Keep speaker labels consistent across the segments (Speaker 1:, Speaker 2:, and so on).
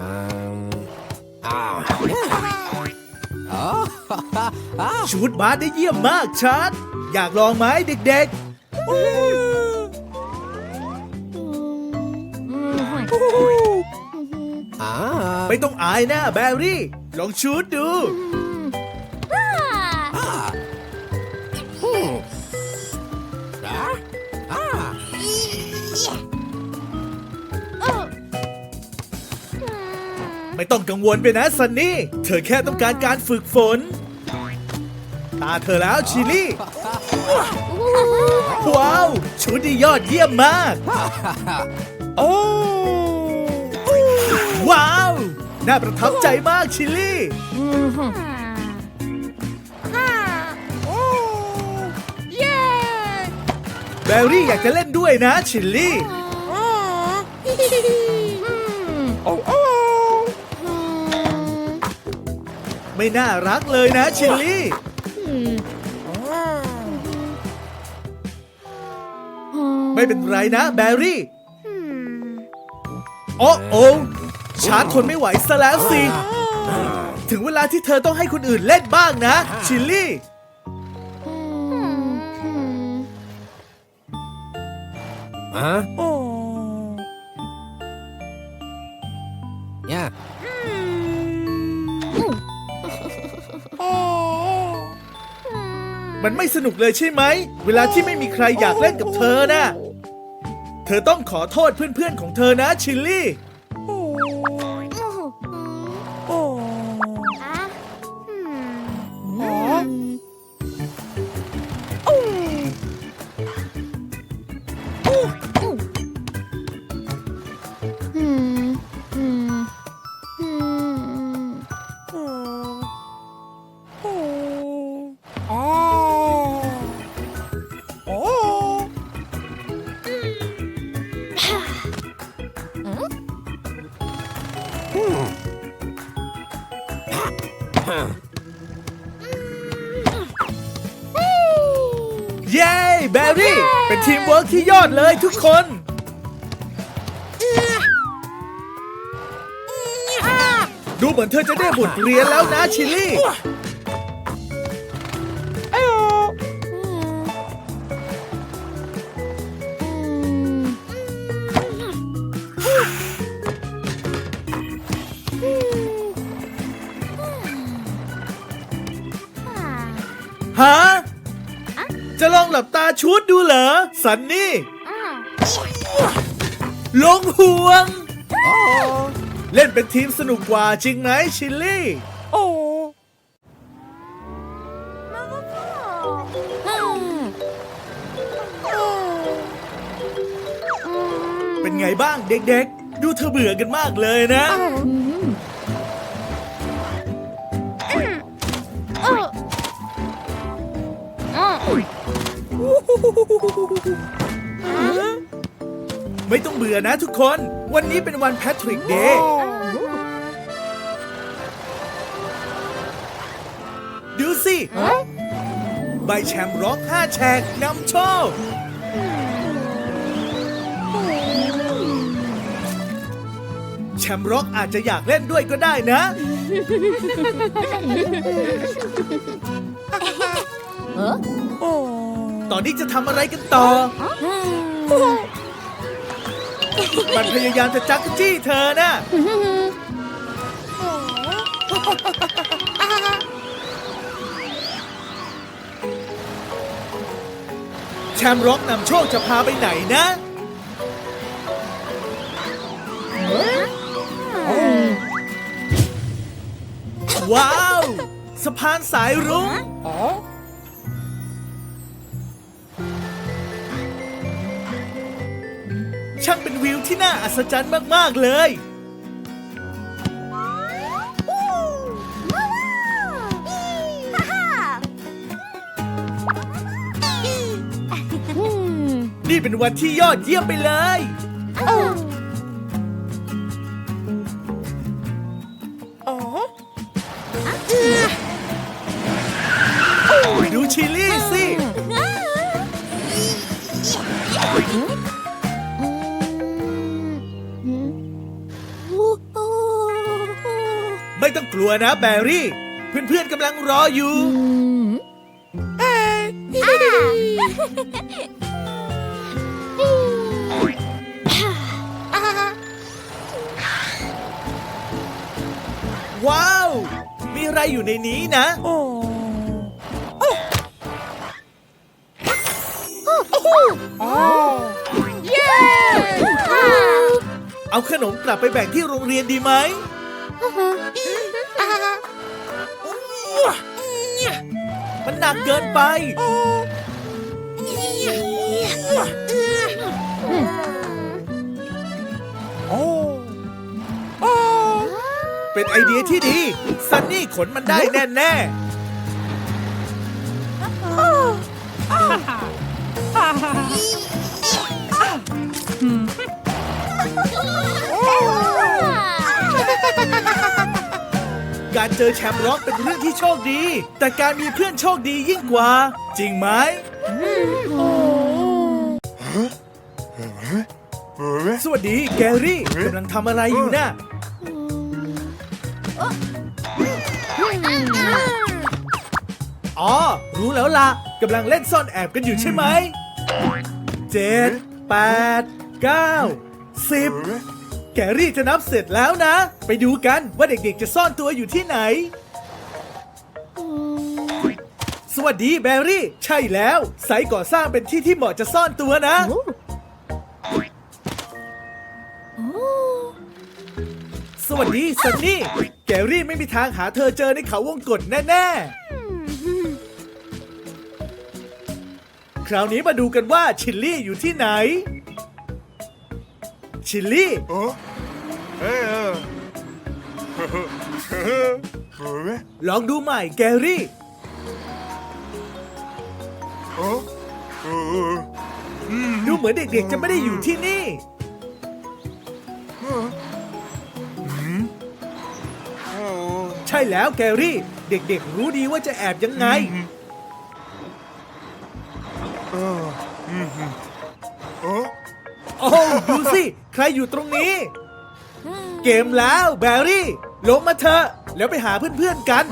Speaker 1: อืมอ่าอ๋อ
Speaker 2: ชูดบาสได้เยี่ยมมากชัด อยากลองไหมเด็ก
Speaker 1: อ่า
Speaker 2: ๆไม่ต้องอายนะแบรี่ ลองชูดดู ไม่ต้องกังวลไปนะซันนี่ เธอแค่ต้องการการฝึกฝน ตาเธอแล้วชิลลี่ ว้าว ชุดดียอดเยี่ยมมาก
Speaker 1: โอ้
Speaker 2: ว้าว น่าประทับใจมากชิลลี่ แบรี่อยากจะเล่นด้วยนะชิลลี่
Speaker 1: โไม่
Speaker 2: น่ารักเลยนะชิลลี่ไม่เป็นไรนะแบรี่โอ้โอ้ชาร์จทนไม่ไหวซะแล้วสิ ถึงเวลาที่เธอต้องให้คนอื่นเล่นบ้างนะ ชิลลี่
Speaker 1: อะเนี่ย
Speaker 2: มันไม่สนุกเลยใช่ไหม เวลาที่ไม่มีใครอยากเล่นกับเธอนะ เธอต้องขอโทษเพื่อนๆของเธอนะชิลลี่ เย้แบรี่ เป็นทีมเวิร์กที่ยอดเลยทุกคน ดูเหมือนเธอจะได้บทเรียนแล้วนะชิลลี่ จะลองหลับตาชุดดูเหรอ สันนี่ ลงห่วง
Speaker 1: โอ้
Speaker 2: เล่นเป็นทีมสนุกกว่าจริงไหมชิลลี่
Speaker 1: โอ้
Speaker 2: เป็นไงบ้างเด็กๆ ดูเธอเบื่อกันมากเลยนะ ไม่ต้องเบื่อนะทุกคน วันนี้เป็นวันแพทริกเดย์ ดูสิใบแชมป์ร็อกห้าแฉกนำโชค แชมป์ร็อกอาจจะอยากเล่นด้วยก็ได้นะ ตอนนี้จะทำอะไรกันต่อ มันพยายามจะจักจี้เธอนะ แชมป์ร็อกนำโชคจะพาไปไหนนะว้าว สะพานสายรุ้งช่าง ศจรรย์มาก ๆ เลย นี่เป็นวันที่ยอดเยี่ยมไปเลย ดูชิลลี่สิ นะแบรี่ เพื่อนๆกำลังรออยู่ ว้าว มีอะไรอยู่ในนี้นะ เอาขนมกลับไปแบ่งที่โรงเรียนดีไหม มันหนักเกินไปเป็นไอเดียที่ดี ซันนี่ขนมันได้แน่ ๆ การเจอแชมป์ร็อกเป็นเรื่องที่โชคดี แต่การมีเพื่อนโชคดียิ่งกว่า จริงไหมสวัสดีแกรี่กำลังทำอะไรอยู่น่ะอ๋อ รู้แล้วล่ะกำลังเล่นซ่อนแอบกันอยู่ใช่ไหมเจ็ดแปดเก้าสิบ แกรี่จะนับเสร็จแล้วนะ ไปดูกันว่าเด็กๆจะซ่อนตัวอยู่ที่ไหน สวัสดีแบรี่ ใช่แล้วไซต์ก่อสร้างเป็นที่ที่เหมาะจะซ่อนตัวนะ สวัสดีซันนี่ แกรี่ไม่มีทางหาเธอเจอในเขาวงกตแน่ๆ คราวนี้มาดูกันว่าชิลลี่อยู่ที่ไหน ชิลลี่ลองดูใหม่แกรี่ดูเหมือนเด็กๆจะไม่ได้อยู่ที่นี่ ใช่แล้วแกรี่ เด็กๆรู้ดีว่าจะแอบยังไง โอ้ดูสิ ใครอยู่ตรงนี้ เกมแล้วแบรี่ลงมาเถอะแล้วไปหาเพื่อนๆกัน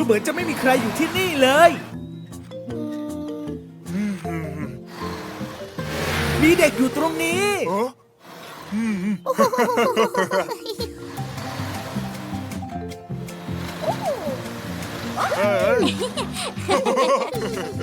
Speaker 2: ดูเหมือนจะไม่มีใครอยู่ที่นี่เลย มีเด็กอยู่ตรงนี้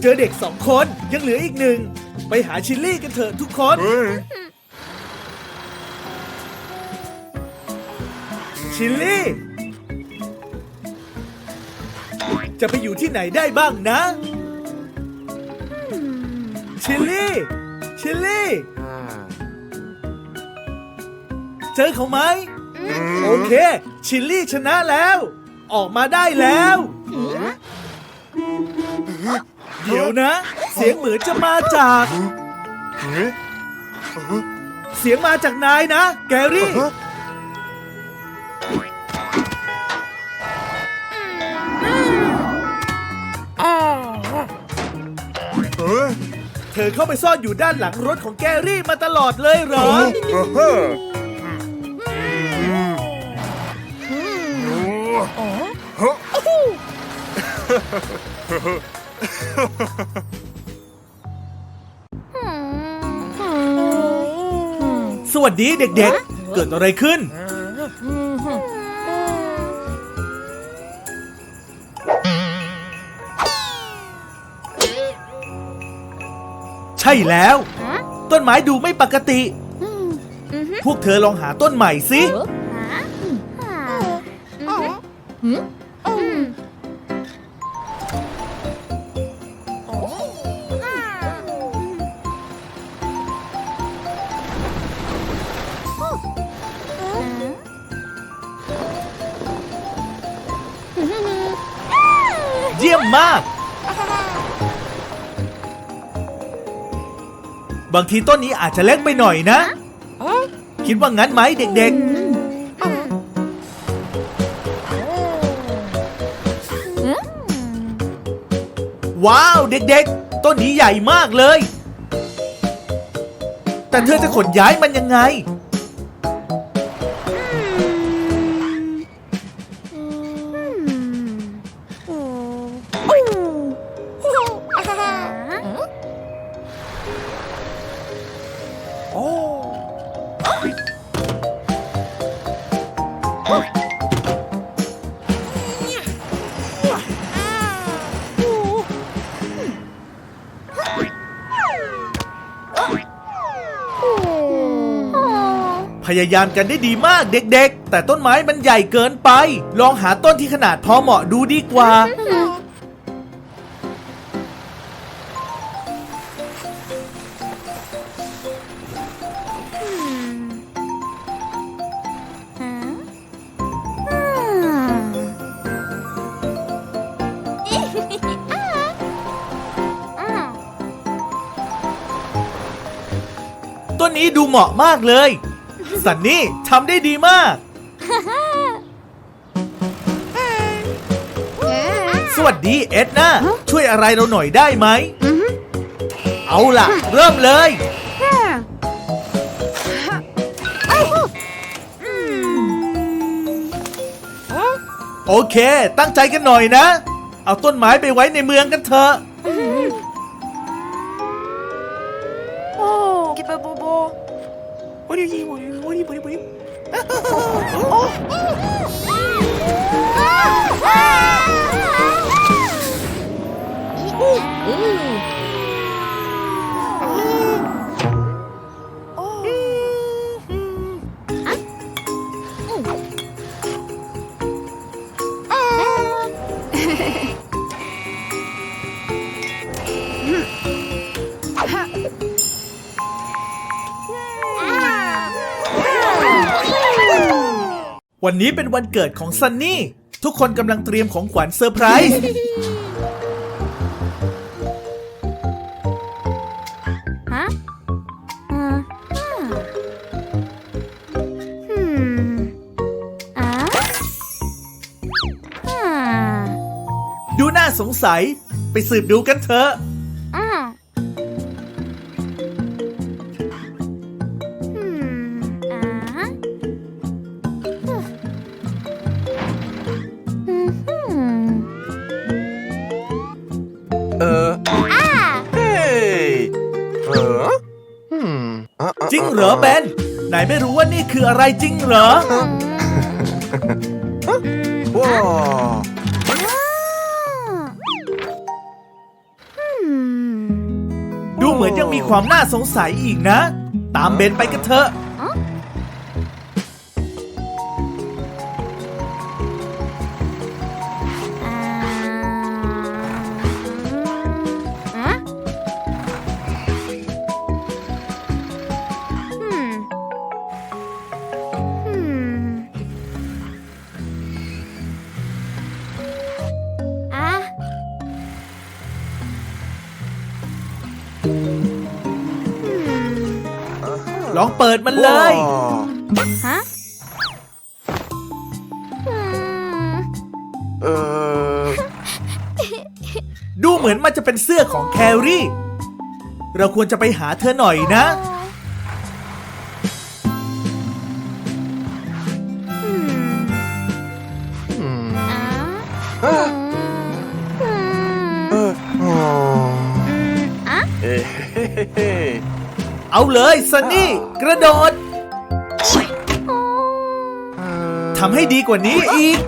Speaker 2: เจอเด็กสองคนยังเหลืออีกหนึ่ง ไปหาชิลลี่กันเถอะทุกคน ชิลลี่ จะไปอยู่ที่ไหนได้บ้างนะ ชิลลี่ ชิลลี่ เจอเขาไหม โอเค ชิลลี่ชนะแล้ว ออกมาได้แล้ว เดี๋ยวนะ เสียงเหมือนจะมาจาก เสียงมาจากนายนะ แกรี่ เธอเข้าไปซ่อนอยู่ด้านหลังรถของแกรี่มาตลอดเลยเหรอสวัสดีเด็กๆ เกิดอะไรขึ้น ช่แล้วต้นไม้ดูไม่ปกติพวกเธอลองหาต้นใหม่สิเยี่ยมมาก บางทีต้นนี้อาจจะเล็กไปหน่อยนะ คิดว่างั้นไหมเด็กๆ ว้าวเด็กๆ ต้นนี้ใหญ่มากเลย แต่เธอจะขนย้ายมันยังไง พยายามกันได้ดีมากเด็กๆ แต่ต้นไม้มันใหญ่เกินไป ลองหาต้นที่ขนาดพอเหมาะดูดีกว่า ต้นนี้ดูเหมาะมากเลย สันนี่ทำได้ดีมาก สวัสดีเอ็ดนาช่วยอะไรเราหน่อยได้ไหม เอาล่ะ เริ่มเลย โอเค ตั้งใจกันหน่อยนะ เอาต้นไม้ไปไว้ในเมืองกันเถอะ
Speaker 1: กิบบูบูวันนี้วันนี้ วันนี้วันนี้ วันนี้
Speaker 2: วันนี้เป็นวันเกิดของซันนี่ ทุกคนกำลังเตรียมของขวัญเซอร์ไพรส์
Speaker 3: ฮะอืมอืมอะอ่า
Speaker 2: ดูน่าสงสัย ไปสืบดูกันเถอะ
Speaker 1: เห
Speaker 2: รอเบนไหนไม่รู้ว่านี่คืออะไรจริงเหรอ
Speaker 3: อืม
Speaker 1: ว้าว
Speaker 3: อืม
Speaker 2: ดูเหมือนยังมีความน่าสงสัยอีกนะ ตามเบนไปกันเถอะ เปิดมันเลย
Speaker 1: ว้าว
Speaker 3: ฮะอืม
Speaker 1: เออ
Speaker 2: ดูเหมือนมันจะเป็นเสื้อของแครี่ เราควรจะไปหาเธอหน่อยนะ
Speaker 3: อื
Speaker 1: เอา
Speaker 2: เลยซันนี่ กระโดดทำให้ดีกว่านี้อีก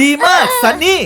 Speaker 2: ดีมากซันนี่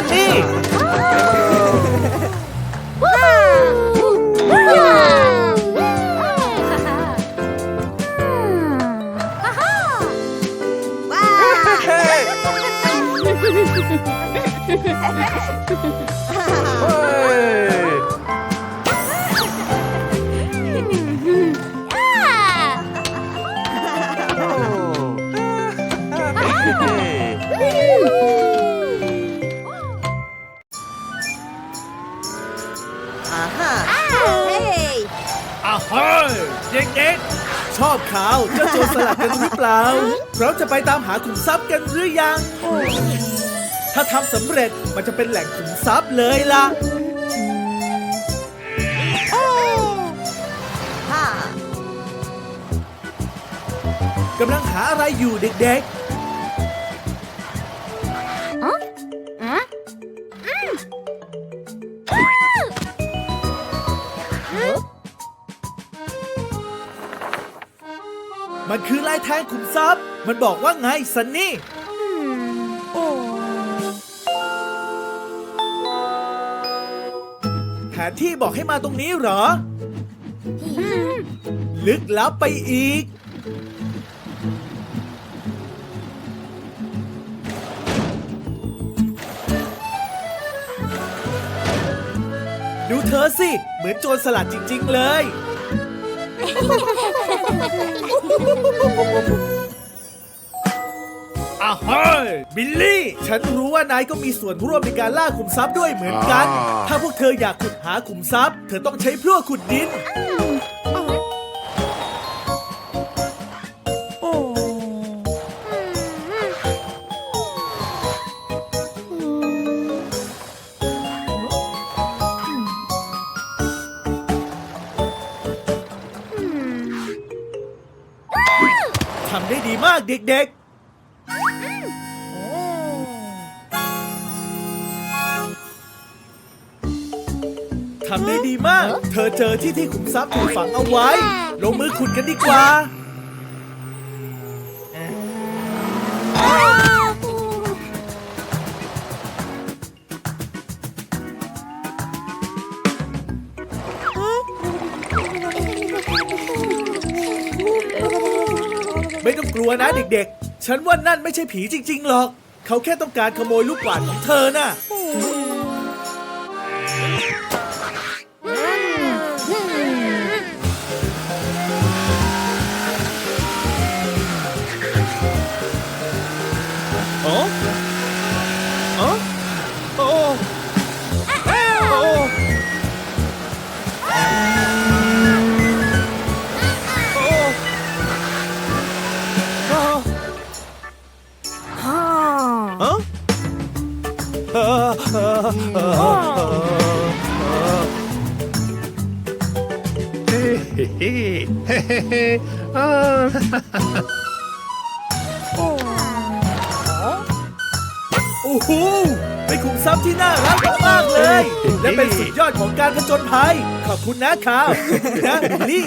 Speaker 2: กิดนะ ชอบข่าวเจ้าโจรสลัดกันหรือเปล่าเราจะไปตามหาขุมทรัพย์กันหรือยัง ถ้าทำสำเร็จมันจะเป็นแหล่งขุมทรัพย์เลยล่ะ
Speaker 4: ฮ่ากำ
Speaker 2: ลังหาอะไรอยู่เด็ก
Speaker 3: อ่
Speaker 2: นคือลายแทงขุมทรัพย์ มันบอกว่าไงซันนี่
Speaker 3: โอ้
Speaker 2: แผนที่บอกให้มาตรงนี้เหรอ ลึกลับไปอีก ดูเธอสิ เหมือนโจรสลัดจริง ๆ เลย อ้าวเฮ้ยบิลลี่ ฉันรู้ว่านายก็มีส่วนร่วมในการล่าขุมทรัพย์ด้วยเหมือนกันถ้าพวกเธออยากขุดหาขุมทรัพย์ เธอต้องใช้พลั่วขุดดิน เด็กๆทำได้ดีมาก เธอเจอที่ที่ขุมทรัพย์ถูกฝังเอาไว้ ลงมือขุดกันดีกว่า ตัวนะเด็กๆ ฉันว่านั่นไม่ใช่ผีจริงๆหรอก เขาแค่ต้องการขโมยลูกกวาดของเธอน่ะ เป็นสุดยอดของการผจญภัย ขอบคุณนะครับนะบิลลี่